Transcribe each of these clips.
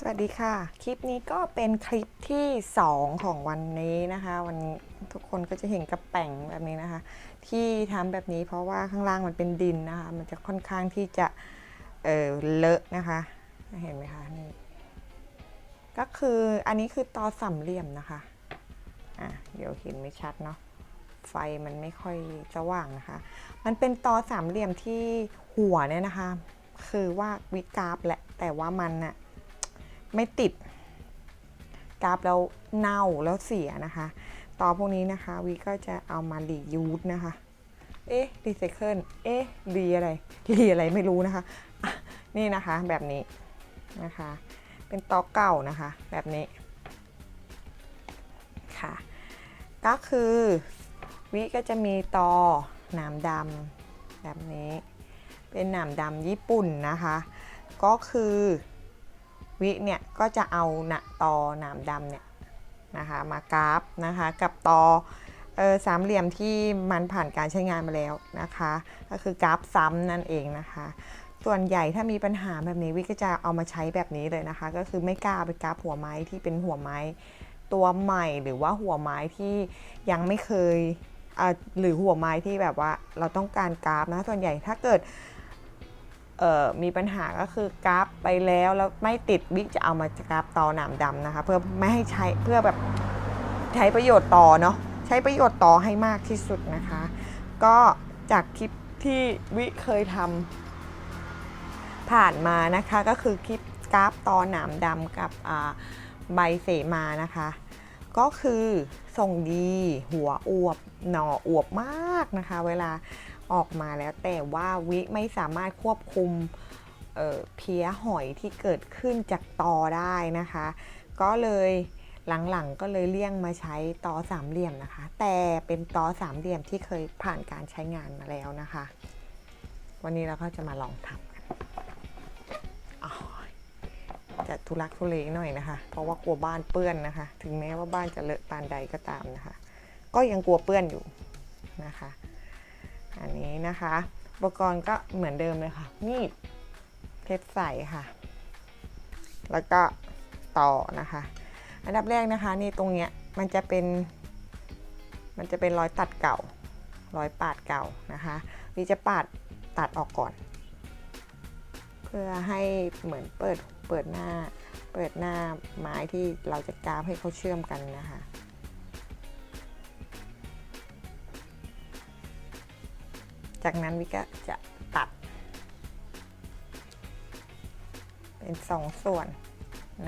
สวัสดีค่ะ คลิปนี้ก็เป็นคลิปที่ 2 ของวันนี้นะคะ วันทุกคนก็จะเห็นกระแป่งแบบนี้นะคะ ที่ทำแบบนี้เพราะว่าข้างล่างมันเป็นดินนะคะ มันจะค่อนข้างที่จะเออเลอะนะคะ เห็นไหมคะนี่ก็คืออันนี้คือตอสามเหลี่ยมนะคะอะเดี๋ยวเห็นไม่ชัดเนาะไฟมันไม่ค่อยสว่างนะคะ มันเป็นตอสามเหลี่ยมที่หัวเนี่ยนะคะ คือว่าวิกราฟแหละแต่ว่ามันน่ะ ไม่ติดกราฟแล้วเน่าแล้วเสียนะคะต่อพวกนี้นะคะวีก็จะเอามารียูสนะคะ เอ๊ะรีไซเคิลเอ๊ะรีอะไรรีอะไรไม่รู้นะคะ นี่นะคะแบบนี้นะคะ เป็นตอเก่านะคะแบบนี้ค่ะ ก็คือวิก็จะมีตอหนามดำแบบนี้ เป็นหนามดำญี่ปุ่นนะคะ ก็คือ วิเนี่ยก็จะเอาหนะตอหนามดำเนี่ยนะคะมากราฟนะคะกับตออสามเหลี่ยมที่มันผ่านการใช้งานมาแล้วนะคะ ก็คือกราฟซ้ำนั่นเองนะคะ ส่วนใหญ่ถ้ามีปัญหาแบบนี้วิก็จะเอามาใช้แบบนี้เลยนะคะ ก็คือไม่กล้าไปกราฟหัวไม้ที่เป็นหัวไม้ตัวใหม่หรือว่าหัวไม้ที่ยังไม่เคยหรือหัวไม้ที่แบบว่าเราต้องการกราฟนะส่วนใหญ่ถ้าเกิด มีปัญหาก็คือกราฟไปแล้วแล้วไม่ติดบิ๊กจะเอามากราฟต่อหนามดำนะคะ เพื่อไม่ให้ใช้เพื่อแบบใช้ประโยชน์ต่อเนาะใช้ประโยชน์ต่อให้มากที่สุดนะคะ ก็จากคลิปที่วิเคยทำผ่านมานะคะก็คือคลิปกราฟต่อหนามดำกับใบเสมานะคะ ก็คือส่งดีหัวอวบหน่ออวบมากนะคะ เวลา ออกมาแล้วแต่ว่าวิไม่สามารถควบคุมเเพี้ยหอยที่เกิดขึ้นจากตอได้นะคะ ก็เลยหลังๆก็เลยเลี่ยงมาใช้ตอสามเหลี่ยมนะคะ แต่เป็นตอสามเหลี่ยมที่เคยผ่านการใช้งานมาแล้วนะคะ วันนี้เราก็จะมาลองทำกันจะทุลักทุเลหน่อยนะคะ เพราะว่ากลัวบ้านเปื้อนนะคะ ถึงแม้ว่าบ้านจะเลอะปานใดก็ตามนะคะ ก็ยังกลัวเปื้อนอยู่นะคะ อันนี้นะคะ อุปกรณ์ก็เหมือนเดิมเลยค่ะมีดเพชรใสค่ะ แล้วก็ต่อนะคะ อันดับแรกนะคะนี่ตรงเนี้ยมันจะเป็น มันจะเป็นรอยตัดเก่า รอยปาดเก่านะคะวิจะปาดตัดออกก่อน เพื่อให้เหมือนเปิดเปิดหน้าเปิดหน้าไม้ที่เราจะกราฟให้เขาเชื่อมกันนะคะ จากนั้นวิก็จะตัด เป็นสองส่วน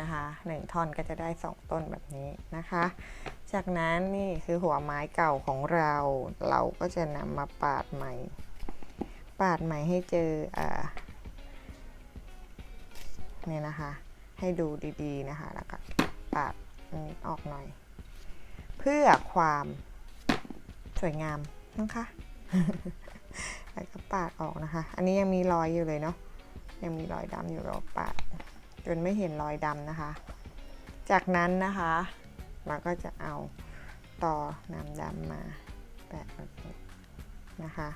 นะคะหนึ่งท่อนก็จะได้สองต้นแบบนี้นะคะ จากนั้นนี่คือหัวไม้เก่าของเรา เราก็จะนำมาปาดใหม่ ปาดใหม่ให้เจออ่าเนี่ยนะคะ ให้ดูดีๆนะคะ แล้วก็ปาดอันนี้ออกหน่อย เพื่อความสวยงามนะคะ แล้วก็ปาดออกนะคะ อันนี้ยังมีรอยอยู่เลยเนาะ ยังมีรอยดำอยู่เราปาด จนไม่เห็นรอยดำนะคะ จากนั้นนะคะเราก็จะเอาต่อน้ำดำมาแปะแบบนี้นะคะ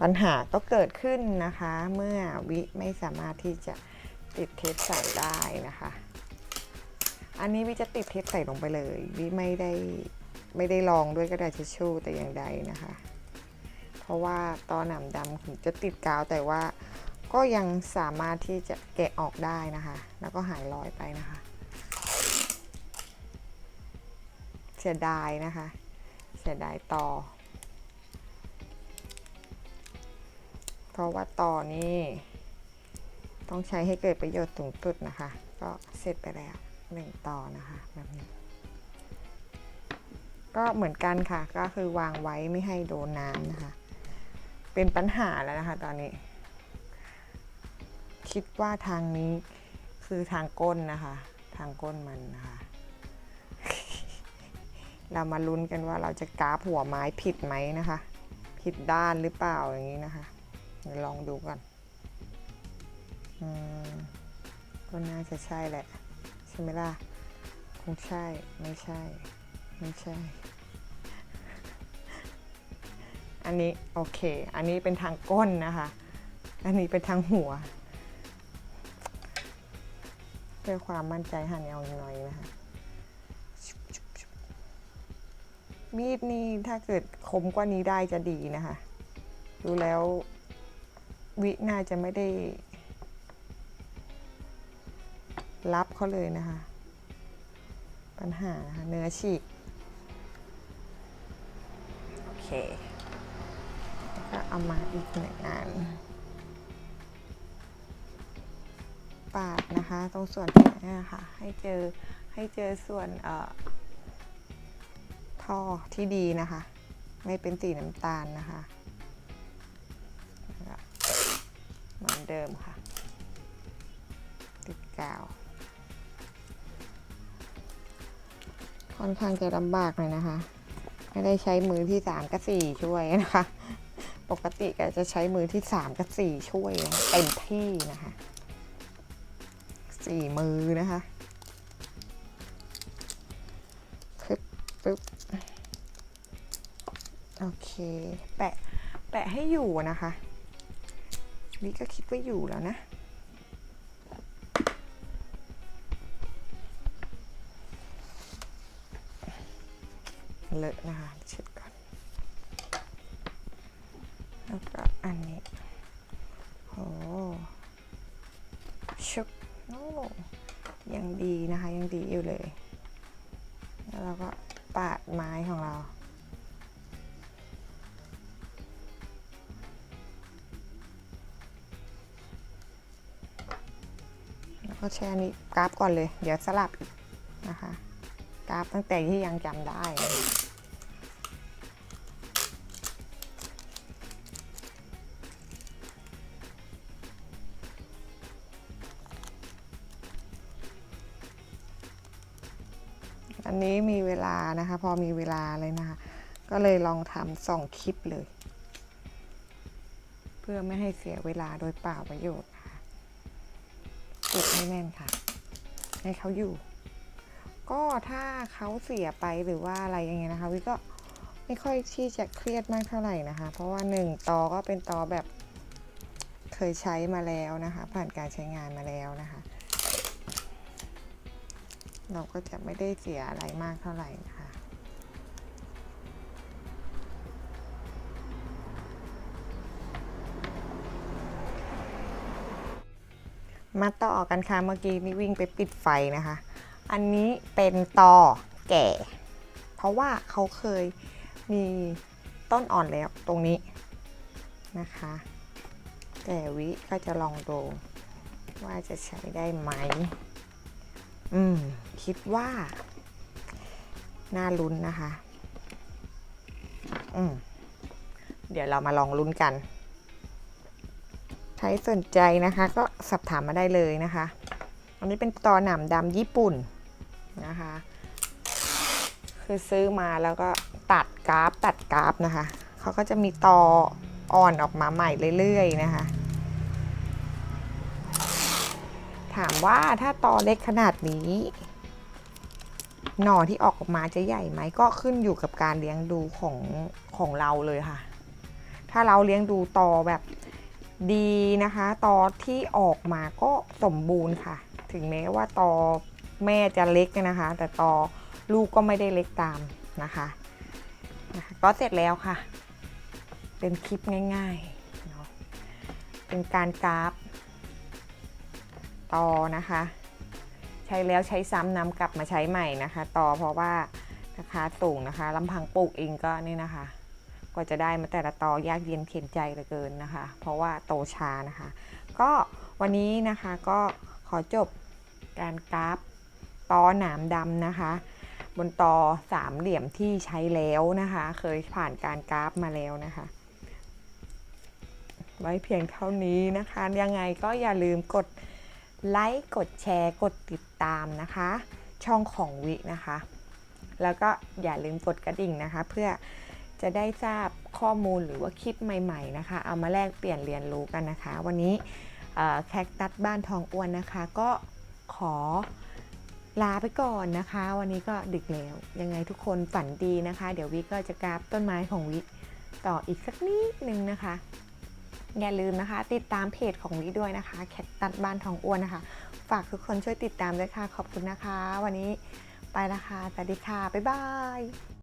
ปัญหาก็เกิดขึ้นนะคะ เมื่อวิไม่สามารถที่จะติดเทปใส่ได้นะคะ อันนี้วิจะติดเทปใส่ลงไปเลย วิไม่ได้ไม่ได้ลองด้วยกระดาษทิชชู่แต่อย่างใดนะคะ เพราะว่าตอหนามดำถึงจะติดกาวแต่ว่าก็ยังสามารถที่จะแกะออกได้นะคะ แล้วก็หายรอยไปนะคะ เสียดายนะคะ เสียดายต่อ เพราะว่าต่อนี้ต้องใช้ให้เกิดประโยชน์สูงสุดนะคะ ก็เสร็จไปแล้วหนึ่งต่อนะคะแบบนี้ ก็เหมือนกันค่ะ ก็คือวางไว้ไม่ให้โดนน้ำนะคะ เป็นปัญหาแล้วนะคะ ตอนนี้ คิดว่าทางนี้คือทางก้นนะคะ ทางก้นมันนะคะ เรามาลุ้นกันว่าเราจะกราฟหัวไม้ผิดไหมนะคะ ผิดด้านหรือเปล่าอย่างนี้นะคะเดี๋ยวลองดูก่อนอก็น่าจะใช่แหละ ใช่ไหมล่ะ คงใช่ ไม่ใช่ ไม่ใช่ อันนี้โอเค อันนี้เป็นทางก้นนะคะ อันนี้เป็นทางหัวเพื่อความมั่นใจหั่นเอาหน่อยนะคะ มีดนี่ถ้าเกิดคมกว่านี้ได้จะดีนะคะ ดูแล้ววิน่าจะไม่ได้รับเขาเลยนะคะ ปัญหานะคะเนื้อฉีก โอเค ก็เอามาอีกหนึ่งอัน ปาดนะคะ ตรงส่วนที่ไหนะค่ะให้เจอให้เจอส่วนเอ่อท่อที่ดีนะคะ ไม่เป็นสีน้ำตาลนะคะ เหมือนเดิมค่ะ ติดกาว ค่อนข้างจะลำบากหน่อยนะคะ ไม่ได้ใช้มือที่สามกับสี่ช่วยนะคะ ปกติแกจะใช้มือที่สามกับสี่ช่วยเต็มที่นะคะสี่มือนะคะปึ๊บปึ๊บโอเค แปะ แปะให้อยู่นะคะ นี่ก็คิดว่าอยู่แล้วนะเลอะนะคะเช็ดก่อน แล้วก็อันนี้โอ้ชุบโอ้ยังดีนะคะยังดีอยู่เลย แล้วเราก็ปาดไม้ของเราแล้วก็แช่นี้กราฟก่อนเลย เดี๋ยวสลับอีกนะคะ กราฟตั้งแต่ที่ยังจำได้ อันนี้มีเวลานะคะ พอมีเวลาเลยนะคะ ก็เลยลองทำสองคลิปเลย เพื่อไม่ให้เสียเวลาโดยเปล่าประโยชน์นะคะอุดให้แน่นค่ะ ให้เขาอยู่ ก็ถ้าเขาเสียไปหรือว่าอะไรอย่างเงี้ยนะคะ วิก็ไม่ค่อยที่จะเครียดมากเท่าไหร่นะคะ เพราะว่าหนึ่งตอก็เป็นตอแบบเคยใช้มาแล้วนะคะ ผ่านการใช้งานมาแล้วนะคะ เราก็จะไม่ได้เสียอะไรมากเท่าไหร่นะคะมาต่อกันค่ะ เมื่อกี้นี่วิ่งไปปิดไฟนะคะ อันนี้เป็นตอแก่ เพราะว่าเขาเคยมีต้นอ่อนแล้วตรงนี้นะคะ แต่วิก็จะลองดูว่าจะใช้ได้ไหม อืม คิดว่า น่าลุ้นนะคะ อืม เดี๋ยวเรามาลองลุ้นกัน ใครสนใจนะคะ ก็สอบถามมาได้เลยนะคะ อันนี้เป็นตอหนามดำญี่ปุ่นนะคะ คือซื้อมาแล้วก็ตัดกราฟตัดกราฟนะคะ เขาก็จะมีตออ่อนออกมาใหม่เรื่อยๆนะคะ ถามว่าถ้าตอเล็กขนาดนี้ หน่อที่ออกมาจะใหญ่ไหมก็ขึ้นอยู่กับการเลี้ยงดูของของเราเลยค่ะ ถ้าเราเลี้ยงดูตอแบบดีนะคะ ตอที่ออกมาก็สมบูรณ์ค่ะ ถึงแม้ว่าตอแม่จะเล็กนะคะ แต่ตอลูกก็ไม่ได้เล็กตามนะคะนะคะ ก็เสร็จแล้วค่ะ เป็นคลิปง่ายๆเนาะเป็นการกราฟ ตอนะคะ ใช้แล้วใช้ซ้ำนำกลับมาใช้ใหม่นะคะต่อเพราะว่าราคาสูงนะคะลำพังปลูกเองก็นี่นะคะ กว่าจะได้มาแต่ละตอยากเย็นเข็นใจเหลือเกินนะคะ เพราะว่าโตช้านะคะ ก็วันนี้นะคะก็ขอจบการกราฟตอหนามดำนะคะ บนตอสามเหลี่ยมที่ใช้แล้วนะคะ เคยผ่านการกราฟมาแล้วนะคะไว้เพียงเท่านี้นะคะ ยังไงก็อย่าลืมกด ไลค์กดแชร์กดติดตามนะคะ ช่องของวินะคะ แล้วก็อย่าลืมกดกระดิ่งนะคะ เพื่อจะได้ทราบข้อมูลหรือว่าคลิปใหม่ ๆนะคะ เอามาแลกเปลี่ยนเรียนรู้กันนะคะ วันนี้แคคตัสบ้านทองอ้วนนะคะ ก็ขอลาไปก่อนนะคะ วันนี้ก็ดึกแล้ว ยังไงทุกคนฝันดีนะคะ เดี๋ยววิก็จะกราบต้นไม้ของวิต่ออีกสักนิดนึงนะคะ อย่าลืมนะคะ ติดตามเพจของลิด้วยนะคะแคทตัดบ้านทองอ้วนนะคะ ฝากทุกคนช่วยติดตามด้วยค่ะ ขอบคุณนะคะ วันนี้ไปนะคะสวัสดีค่ะ บ๊ายบาย